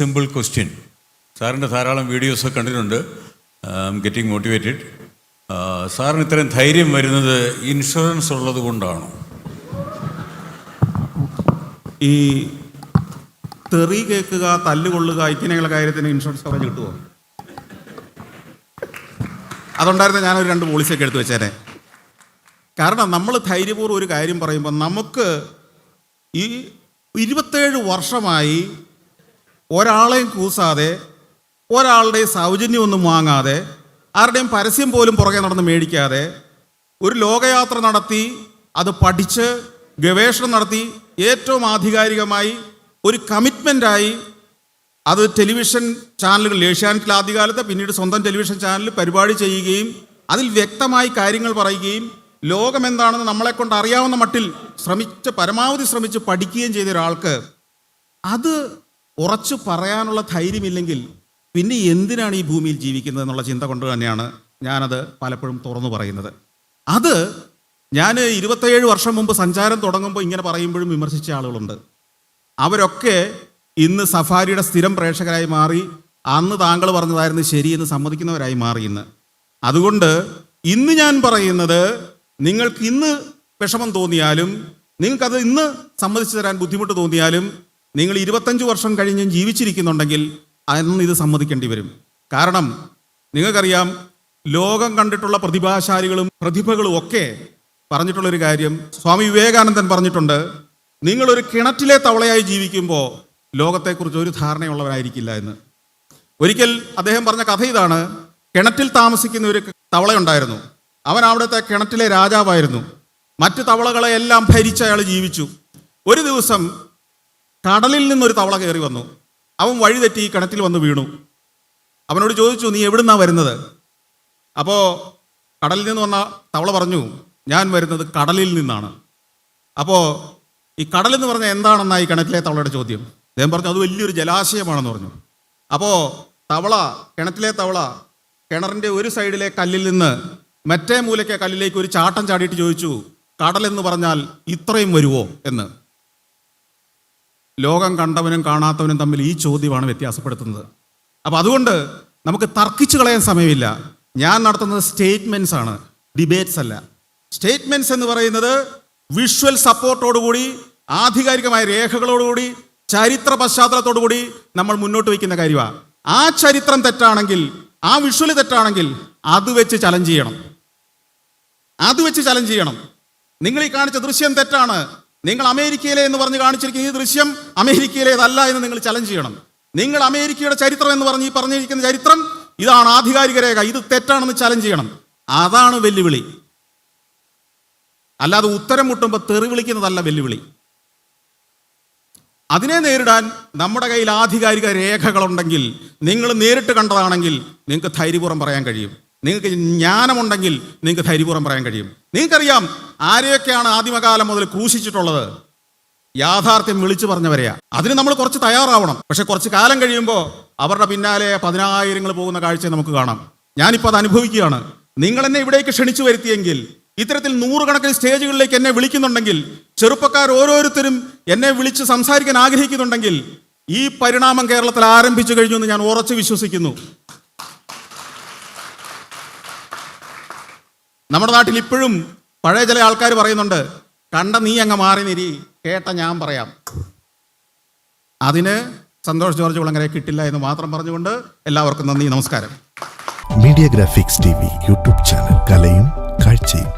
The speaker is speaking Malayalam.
സിമ്പിൾ ക്വസ്റ്റ്യൻ സാറിന്റെ ധാരാളം വീഡിയോസ് കണ്ടിട്ടുണ്ട്. ഐ ഗെറ്റിംഗ് മോട്ടിവേറ്റഡ് സാറിന് ഇത്രയും ധൈര്യം വരുന്നത് ഇൻഷുറൻസ് ഉള്ളത് കൊണ്ടാണോ? ഈ തെറി കേൾക്കുക തല്ലുകൊള്ളുക ഇങ്ങനെയുള്ള കാര്യത്തിന് ഇൻഷുറൻസ് കവറേജ് കിട്ടുമോ അതുണ്ടായിരുന്ന ഞാനൊരു രണ്ട് പോളിസിയൊക്കെ എടുത്തു വെച്ചേനെ. കാരണം നമ്മൾ ധൈര്യപൂർവം ഒരു കാര്യം പറയുമ്പോൾ നമുക്ക് ഈ ഇരുപത്തേഴ് വർഷമായി ഒരാളെയും കൂസാതെ ഒരാളുടെ സൗജന്യമൊന്നും വാങ്ങാതെ ആരുടെയും പരസ്യം പോലും പുറകെ നടന്ന് മേടിക്കാതെ ഒരു ലോകയാത്ര നടത്തി അത് പഠിച്ച് ഗവേഷണം നടത്തി ഏറ്റവും ആധികാരികമായി ഒരു കമ്മിറ്റ്മെന്റായി അത് ടെലിവിഷൻ ചാനലുകൾ ഏഷ്യാനെറ്റിൽ ആദ്യകാലത്ത് പിന്നീട് സ്വന്തം ടെലിവിഷൻ ചാനലിൽ പരിപാടി ചെയ്യുകയും അതിൽ വ്യക്തമായി കാര്യങ്ങൾ പറയുകയും ലോകം എന്താണെന്ന് നമ്മളെ കൊണ്ട് അറിയാവുന്ന മട്ടിൽ ശ്രമിച്ച് പരമാവധി ശ്രമിച്ച് പഠിക്കുകയും ചെയ്ത ഒരാൾക്ക് അത് ഉറച്ചു പറയാനുള്ള ധൈര്യമില്ലെങ്കിൽ പിന്നെ എന്തിനാണ് ഈ ഭൂമിയിൽ ജീവിക്കുന്നത് എന്നുള്ള ചിന്ത കൊണ്ട് തന്നെയാണ് ഞാനത് പലപ്പോഴും തുറന്നു പറയുന്നത്. അത് ഞാൻ ഇരുപത്തേഴ് വർഷം മുമ്പ് സഞ്ചാരം തുടങ്ങുമ്പോൾ ഇങ്ങനെ പറയുമ്പോഴും വിമർശിച്ച ആളുകളുണ്ട്. അവരൊക്കെ ഇന്ന് സഫാരിയുടെ സ്ഥിരം പ്രേക്ഷകരായി മാറി അന്ന് താങ്കൾ പറഞ്ഞതായിരുന്നു ശരിയെന്ന് സമ്മതിക്കുന്നവരായി മാറി ഇന്ന്. അതുകൊണ്ട് ഇന്ന് ഞാൻ പറയുന്നത് നിങ്ങൾക്ക് ഇന്ന് വിഷമം തോന്നിയാലും നിങ്ങൾക്കത് ഇന്ന് സമ്മതിച്ചു തരാൻ ബുദ്ധിമുട്ട് തോന്നിയാലും നിങ്ങൾ ഇരുപത്തഞ്ച് വർഷം കഴിഞ്ഞും ജീവിച്ചിരിക്കുന്നുണ്ടെങ്കിൽ അന്ന് ഇത് സമ്മതിക്കേണ്ടി വരും. കാരണം നിങ്ങൾക്കറിയാം ലോകം കണ്ടിട്ടുള്ള പ്രതിഭാശാലികളും പ്രതിഭകളും ഒക്കെ പറഞ്ഞിട്ടുള്ളൊരു കാര്യം സ്വാമി വിവേകാനന്ദൻ പറഞ്ഞിട്ടുണ്ട് നിങ്ങളൊരു കിണറ്റിലെ തവളയായി ജീവിക്കുമ്പോൾ ലോകത്തെക്കുറിച്ച് ഒരു ധാരണയുള്ളവരായിരിക്കില്ല എന്ന്. ഒരിക്കൽ അദ്ദേഹം പറഞ്ഞ കഥ ഇതാണ്. കിണറ്റിൽ താമസിക്കുന്ന ഒരു തവളയുണ്ടായിരുന്നു. അവൻ അവിടുത്തെ കിണറ്റിലെ രാജാവായിരുന്നു. മറ്റു തവളകളെ എല്ലാം ഭരിച്ച് അയാൾ ജീവിച്ചു. ഒരു ദിവസം കടലിൽ നിന്നൊരു തവള കയറി വന്നു. അവൻ വഴി തെറ്റി ഈ കിണറ്റിൽ വന്ന് വീണു. അവനോട് ചോദിച്ചു നീ എവിടുന്നാ വരുന്നത്? അപ്പോൾ കടലിൽ നിന്ന് വന്ന തവള പറഞ്ഞു ഞാൻ വരുന്നത് കടലിൽ നിന്നാണ്. അപ്പോൾ ഈ കടലെന്ന് പറഞ്ഞാൽ എന്താണെന്നാ ഈ കിണറ്റിലെ തവളയുടെ ചോദ്യം? അദ്ദേഹം പറഞ്ഞു അത് വലിയൊരു ജലാശയമാണെന്ന് പറഞ്ഞു. അപ്പോൾ തവള കിണറ്റിലെ തവള കിണറിന്റെ ഒരു സൈഡിലെ കല്ലിൽ നിന്ന് മറ്റേ മൂലയ്ക്ക് കല്ലിലേക്ക് ഒരു ചാട്ടം ചാടിയിട്ട് ചോദിച്ചു കടലെന്ന് പറഞ്ഞാൽ ഇത്രയും വരുമോ എന്ന്. ലോകം കണ്ടവനും കാണാത്തവനും തമ്മിൽ ഈ ചോദ്യമാണ് വ്യത്യാസപ്പെടുത്തുന്നത്. അപ്പോൾ അതുകൊണ്ട് നമുക്ക് തർക്കിച്ചു കളയാൻ സമയമില്ല. ഞാൻ നടത്തുന്നത് സ്റ്റേറ്റ്മെന്റ്സ് ആണ് ഡിബേറ്റ്സ് അല്ല. സ്റ്റേറ്റ്മെന്റ്സ് എന്ന് പറയുന്നത് വിഷ്വൽ സപ്പോർട്ടോടുകൂടി ആധികാരികമായ രേഖകളോടുകൂടി ചരിത്ര പശ്ചാത്തലത്തോടുകൂടി നമ്മൾ മുന്നോട്ട് വയ്ക്കുന്ന കാര്യമാണ് ആ ചരിത്രം തെറ്റാണെങ്കിൽ ആ വിഷ്വൽ തെറ്റാണെങ്കിൽ അത് വെച്ച് ചലഞ്ച് ചെയ്യണം. അത് വെച്ച് ചലഞ്ച് ചെയ്യണം. നിങ്ങൾ ഈ കാണിച്ച ദൃശ്യം തെറ്റാണ്. നിങ്ങൾ അമേരിക്കയിലെ എന്ന് പറഞ്ഞ് കാണിച്ചിരിക്കുന്ന ഈ ദൃശ്യം അമേരിക്കയിലേതല്ല എന്ന് നിങ്ങൾ ചലഞ്ച് ചെയ്യണം. നിങ്ങൾ അമേരിക്കയുടെ ചരിത്രം എന്ന് പറഞ്ഞ് ഈ പറഞ്ഞിരിക്കുന്ന ചരിത്രം ഇതാണ് ആധികാരിക രേഖ. ഇത് തെറ്റാണെന്ന് ചലഞ്ച് ചെയ്യണം. അതാണ് വെല്ലുവിളി. അല്ലാതെ ഉത്തരം മുട്ടുമ്പോൾ തെറി വിളിക്കുന്നതല്ല വെല്ലുവിളി. അതിനെ നേരിടാൻ നമ്മുടെ കയ്യിൽ ആധികാരിക രേഖകളുണ്ടെങ്കിൽ നിങ്ങൾ നേരിട്ട് കണ്ടതാണെങ്കിൽ നിങ്ങൾക്ക് ധൈര്യപൂർവം പറയാൻ കഴിയും. നിങ്ങൾക്ക് ജ്ഞാനമുണ്ടെങ്കിൽ നിങ്ങൾക്ക് ധൈര്യപൂർവം പറയാൻ കഴിയും. നിങ്ങൾക്കറിയാം ആരെയൊക്കെയാണ് ആദിമകാലം മുതൽ ക്രൂശിച്ചിട്ടുള്ളത്? യാഥാർത്ഥ്യം വിളിച്ചു പറഞ്ഞവരെയാ. അതിന് നമ്മൾ കുറച്ച് തയ്യാറാവണം. പക്ഷെ കുറച്ച് കാലം കഴിയുമ്പോൾ അവരുടെ പിന്നാലെ പതിനായിരങ്ങൾ പോകുന്ന കാഴ്ച നമുക്ക് കാണാം. ഞാനിപ്പോൾ അത് അനുഭവിക്കുകയാണ്. നിങ്ങൾ എന്നെ ഇവിടേക്ക് ക്ഷണിച്ചു വരുത്തിയെങ്കിൽ ഇത്തരത്തിൽ നൂറുകണക്കിന് സ്റ്റേജുകളിലേക്ക് എന്നെ വിളിക്കുന്നുണ്ടെങ്കിൽ ചെറുപ്പക്കാർ ഓരോരുത്തരും എന്നെ വിളിച്ച് സംസാരിക്കാൻ ആഗ്രഹിക്കുന്നുണ്ടെങ്കിൽ ഈ പരിണാമം കേരളത്തിൽ ആരംഭിച്ചു കഴിഞ്ഞു എന്ന് ഞാൻ ഉറച്ചു വിശ്വസിക്കുന്നു. നമ്മുടെ നാട്ടിൽ ഇപ്പോഴും പഴയ ചില ആൾക്കാർ പറയുന്നുണ്ട് കണ്ട നീ അങ്ങ് മാറി നിരി കേട്ട ഞാൻ പറയാം. അതിന് സന്തോഷ് ജോർജ് കുളങ്ങരെ കിട്ടില്ല എന്ന് മാത്രം പറഞ്ഞുകൊണ്ട് എല്ലാവർക്കും നന്ദി നമസ്കാരം. Media graphics T V YouTube channel കലയും കാഴ്ചയും.